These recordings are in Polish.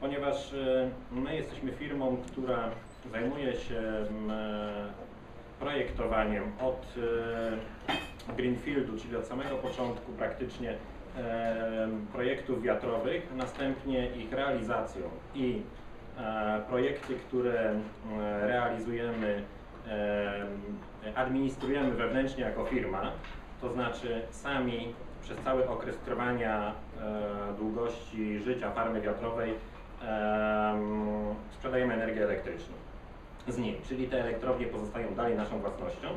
ponieważ e, my jesteśmy firmą, która zajmuje się m, e, projektowaniem od e, Greenfieldu, czyli od samego początku praktycznie projektów wiatrowych, następnie ich realizacją. I projekty, które realizujemy, administrujemy wewnętrznie jako firma, to znaczy sami przez cały okres trwania długości życia farmy wiatrowej sprzedajemy energię elektryczną z niej, czyli te elektrownie pozostają dalej naszą własnością.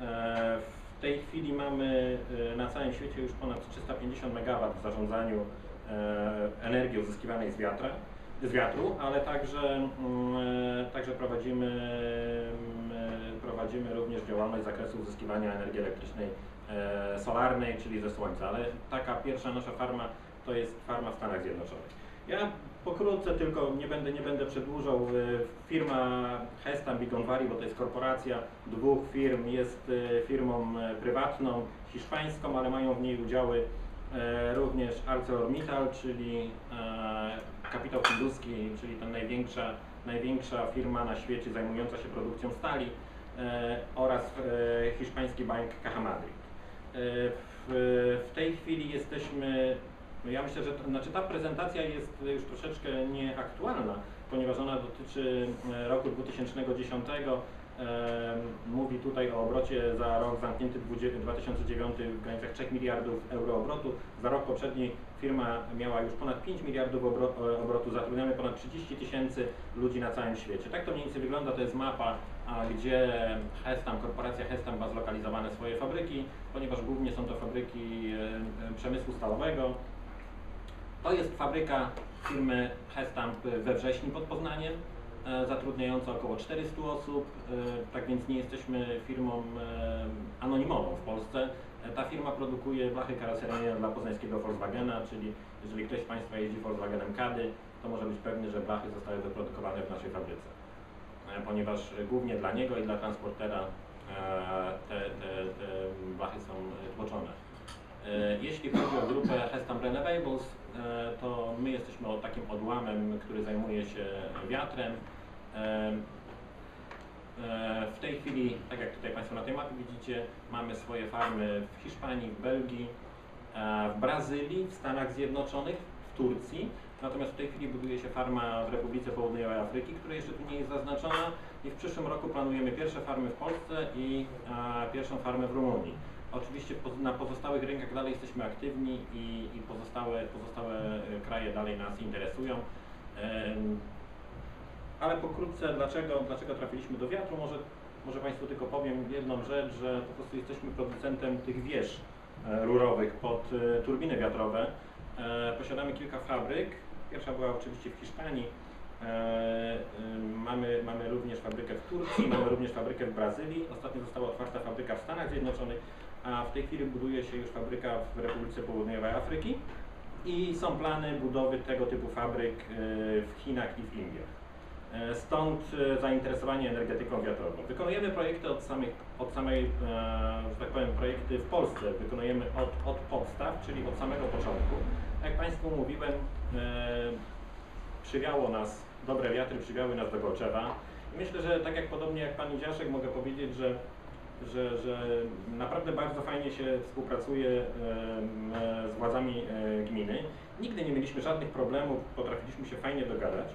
E, W tej chwili mamy e, na całym świecie już ponad 350 MW w zarządzaniu e, energii uzyskiwanej z wiatra, z wiatru, ale także, mm, także prowadzimy, mm, prowadzimy również działalność z zakresu uzyskiwania energii elektrycznej solarnej, czyli ze słońca, ale taka pierwsza nasza farma to jest farma w Stanach Zjednoczonych. Ja pokrótce tylko, nie będę, nie będę przedłużał, y, firma Hestam Bigon Valley, bo to jest korporacja dwóch firm, jest y, firmą e, prywatną, hiszpańską, ale mają w niej udziały również ArcelorMittal, czyli kapitał hinduski, czyli ta największa, największa firma na świecie zajmująca się produkcją stali oraz hiszpański bank Caja Madrid. W, tej chwili jesteśmy, ja myślę, że to, znaczy ta prezentacja jest już troszeczkę nieaktualna, ponieważ ona dotyczy e, roku 2010. E, Mówi tutaj o obrocie za rok zamknięty 20 2009 w granicach 3 miliardów euro obrotu. Za rok poprzedni firma miała już ponad 5 miliardów e, obrotu, zatrudniamy ponad 30 tysięcy ludzi na całym świecie. Tak to mniej więcej wygląda, to jest mapa, gdzie Hestam, korporacja Hestam ma zlokalizowane swoje fabryki, ponieważ głównie są to fabryki e, przemysłu stalowego. To jest fabryka firmy Hestamp we Wrześni pod Poznaniem, e, zatrudniająca około 400 osób, e, tak więc nie jesteśmy firmą e, anonimową w Polsce. Ta firma produkuje blachy karoseryjne dla poznańskiego Volkswagena, czyli jeżeli ktoś z Państwa jeździ Volkswagenem Kady, to może być pewny, że blachy zostały wyprodukowane w naszej fabryce. Ponieważ głównie dla niego i dla transportera te, te, te blachy są tłoczone. E, Jeśli chodzi o grupę Hestam Renewables, e, to my jesteśmy takim odłamem, który zajmuje się wiatrem. E, W tej chwili, tak jak tutaj Państwo na tej mapie widzicie, mamy swoje farmy w Hiszpanii, w Belgii, w Brazylii, w Stanach Zjednoczonych, w Turcji. Natomiast w tej chwili buduje się farma w Republice Południowej Afryki, która jeszcze tu nie jest zaznaczona i w przyszłym roku planujemy pierwsze farmy w Polsce i pierwszą farmę w Rumunii. Oczywiście na pozostałych rynkach dalej jesteśmy aktywni i, i pozostałe, pozostałe e, kraje dalej nas interesują. Ale pokrótce, dlaczego, dlaczego trafiliśmy do wiatru? Może, może Państwu tylko powiem jedną rzecz, że po prostu jesteśmy producentem tych wież e, rurowych pod e, turbiny wiatrowe. Posiadamy kilka fabryk. Pierwsza była oczywiście w Hiszpanii. Mamy, mamy również fabrykę w Turcji, mamy również fabrykę w Brazylii. Ostatnio została otwarta fabryka w Stanach Zjednoczonych, a w tej chwili buduje się już fabryka w Republice Południowej Afryki i są plany budowy tego typu fabryk e, w Chinach i w Indiach. E, Stąd e, zainteresowanie energetyką wiatrową. Wykonujemy projekty od, samych, od samej, że tak powiem, projekty w Polsce wykonujemy od, od podstaw, czyli od samego początku. Jak Państwu mówiłem, przywiało nas, dobre wiatry przywiały nas do Golczewa. Myślę, że tak jak podobnie jak Pan Idziaszek mogę powiedzieć, że, że, że naprawdę bardzo fajnie się współpracuje e, z władzami e, gminy. Nigdy nie mieliśmy żadnych problemów, potrafiliśmy się fajnie dogadać.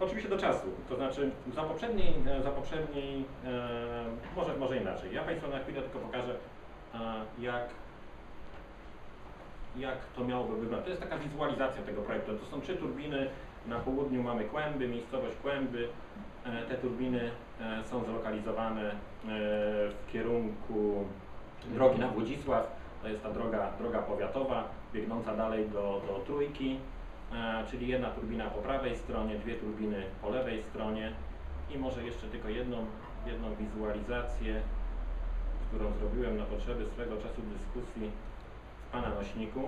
Oczywiście do czasu, to znaczy za poprzedniej, e, za poprzedniej może, może inaczej. Ja Państwu na chwilę tylko pokażę, jak, jak to miałoby wyglądać. To jest taka wizualizacja tego projektu. To są trzy turbiny, na południu mamy Kłęby, miejscowość Kłęby. E, Te turbiny e, są zlokalizowane e, w kierunku drogi na Włodzisław. To jest ta droga, droga powiatowa, biegnąca dalej do, do Trójki. Czyli jedna turbina po prawej stronie, dwie turbiny po lewej stronie i może jeszcze tylko jedną, jedną wizualizację, którą zrobiłem na potrzeby swego czasu dyskusji w Pana nośniku.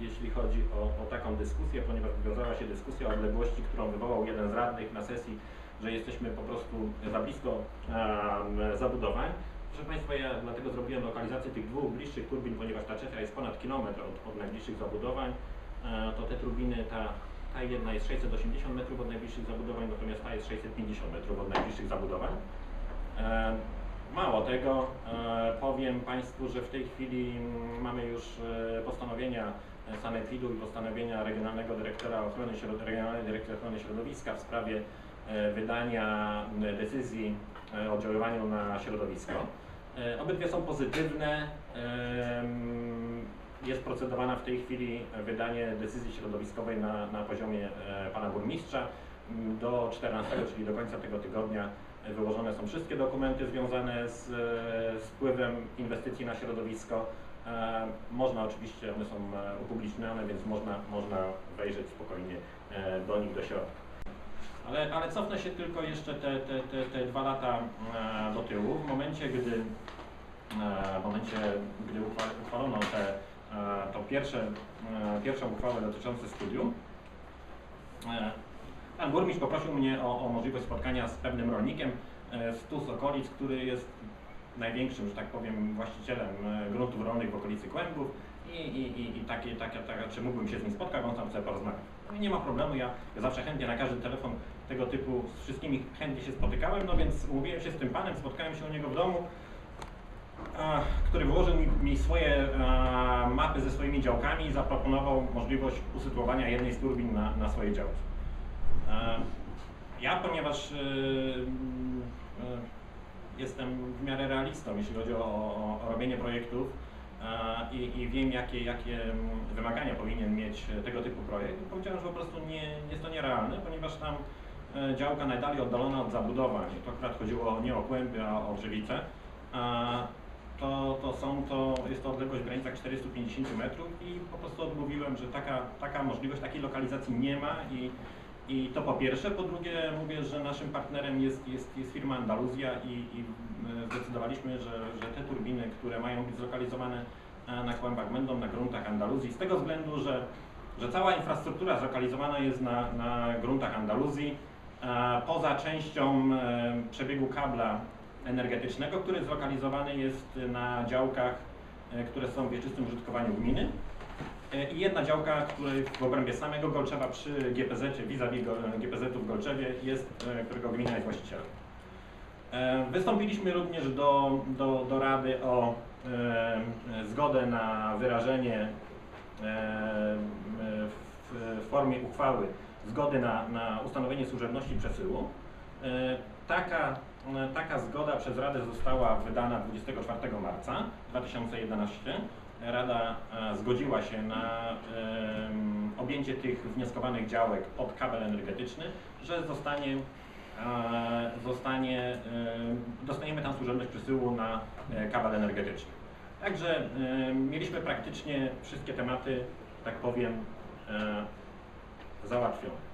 Jeśli chodzi o, o taką dyskusję, ponieważ wywiązała się dyskusja o odległości, którą wywołał jeden z radnych na sesji, że jesteśmy po prostu za blisko em, zabudowań. Proszę Państwa, ja dlatego zrobiłem lokalizację tych dwóch bliższych turbin, ponieważ ta trzecia jest ponad kilometr od, od najbliższych zabudowań. e, to te turbiny, ta, ta jedna jest 680 metrów od najbliższych zabudowań, natomiast ta jest 650 metrów od najbliższych zabudowań. E, Mało tego, e, powiem Państwu, że w tej chwili mamy już e, postanowienia Sanepidu i postanowienia Regionalnego Dyrektora Ochrony, Regionalnej Ochrony Środowiska w sprawie e, wydania decyzji o oddziaływaniu na środowisko. Obydwie są pozytywne. Jest procedowana w tej chwili wydanie decyzji środowiskowej na, na poziomie pana burmistrza. Do 14, czyli do końca tego tygodnia wyłożone są wszystkie dokumenty związane z, e, wpływem inwestycji na środowisko. E, Można oczywiście, one są e, upublicznione, więc można, można wejrzeć spokojnie do nich do środka. Ale, ale cofnę się tylko jeszcze te, te, te, te dwa lata do tyłu. W momencie, gdy, w momencie, gdy uchwa- uchwalono te, to pierwsze, pierwszą uchwałę dotyczącą studium, pan burmistrz poprosił mnie o, o możliwość spotkania z pewnym rolnikiem e, z tu z okolic, który jest największym, że tak powiem, właścicielem e, gruntów rolnych w okolicy Kłębów i, i, i, i takie, takie, takie, czy mógłbym się z nim spotkać, on tam chce porozmawiać. No nie ma problemu, ja, zawsze chętnie na każdy telefon tego typu z wszystkimi chętnie się spotykałem, no więc umówiłem się z tym panem, spotkałem się u niego w domu, który wyłożył mi, mi swoje mapy ze swoimi działkami i zaproponował możliwość usytuowania jednej z turbin na, na swojej działce. E, Ja, ponieważ e, mm, e, jestem w miarę realistą, jeśli chodzi o, o, robienie projektów e, i, i wiem, jakie, jakie wymagania powinien mieć tego typu projekt, powiedziałem, że po prostu nie, jest to nierealne, ponieważ tam e, działka najdalej oddalona od zabudowań, to akurat chodziło nie o kłęby, a o drzewice, to, to są to, jest to odległość w granicach 450 metrów i po prostu odmówiłem, że taka, taka możliwość takiej lokalizacji nie ma i, i to po pierwsze. Po drugie mówię, że naszym partnerem jest, jest, jest firma Andaluzja i, i e, zdecydowaliśmy, że, że te turbiny, które mają być zlokalizowane e, na kłębach będą na gruntach Andaluzji z tego względu, że, że cała infrastruktura zlokalizowana jest na, na gruntach Andaluzji. Poza częścią e, przebiegu kabla energetycznego, który zlokalizowany jest na działkach, które są w wieczystym użytkowaniu gminy. E, I jedna działka, której w obrębie samego Golczewa przy GPZ, vis-a-vis go- GPZ-u w Golczewie, jest, e, którego gmina jest właścicielem. E, Wystąpiliśmy również do, do, do Rady o zgodę na wyrażenie w, formie uchwały zgody na, na ustanowienie służebności przesyłu. Taka, taka zgoda przez Radę została wydana 24 marca 2011. Rada e, zgodziła się na objęcie tych wnioskowanych działek pod kabel energetyczny, że zostanie, zostanie, dostaniemy tam służebność przesyłu na e, kabel energetyczny. Także mieliśmy praktycznie wszystkie tematy, tak powiem, e, załatwione.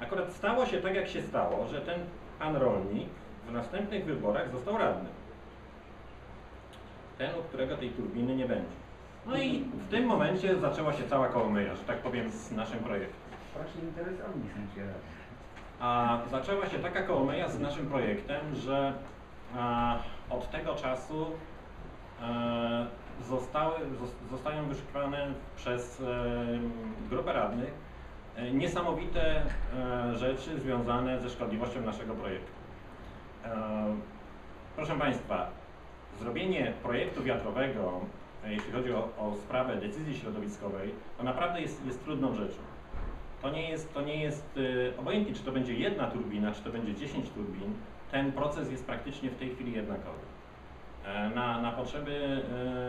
Akurat stało się tak, jak się stało, że ten pan rolnik w następnych wyborach został radnym. Ten, u którego tej turbiny nie będzie. No i w tym momencie zaczęła się cała kołomyja, że tak powiem, z naszym projektem. Właśnie interesowni są radni. A zaczęła się taka kołomyja z naszym projektem, że a, od tego czasu e, zostały, zos- zostają wyszukiwane przez e, grupę radnych e, niesamowite e, rzeczy związane ze szkodliwością naszego projektu. E, proszę Państwa, zrobienie projektu wiatrowego, e, jeśli chodzi o, o sprawę decyzji środowiskowej, to naprawdę jest, jest trudną rzeczą. To nie jest, to nie jest y, obojętnie, czy to będzie jedna turbina, czy to będzie 10 turbin, ten proces jest praktycznie w tej chwili jednakowy. E, Na, na potrzeby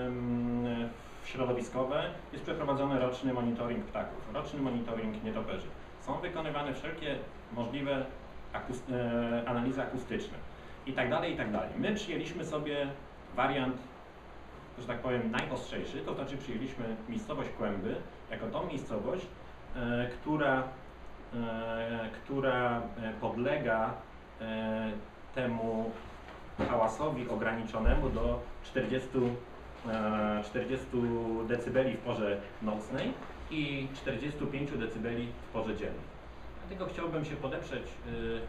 ym, środowiskowe jest przeprowadzony roczny monitoring ptaków, roczny monitoring nietoperzy. Są wykonywane wszelkie możliwe akus- e, analizy akustyczne i tak dalej, i tak dalej. My przyjęliśmy sobie wariant, że tak powiem, najostrzejszy, to znaczy przyjęliśmy miejscowość Kłęby jako tą miejscowość, e, która, e, która e, podlega e, temu hałasowi ograniczonemu do 40, e, 40 decybeli w porze nocnej i 45 decybeli w porze dziennej. Dlatego chciałbym się podeprzeć y,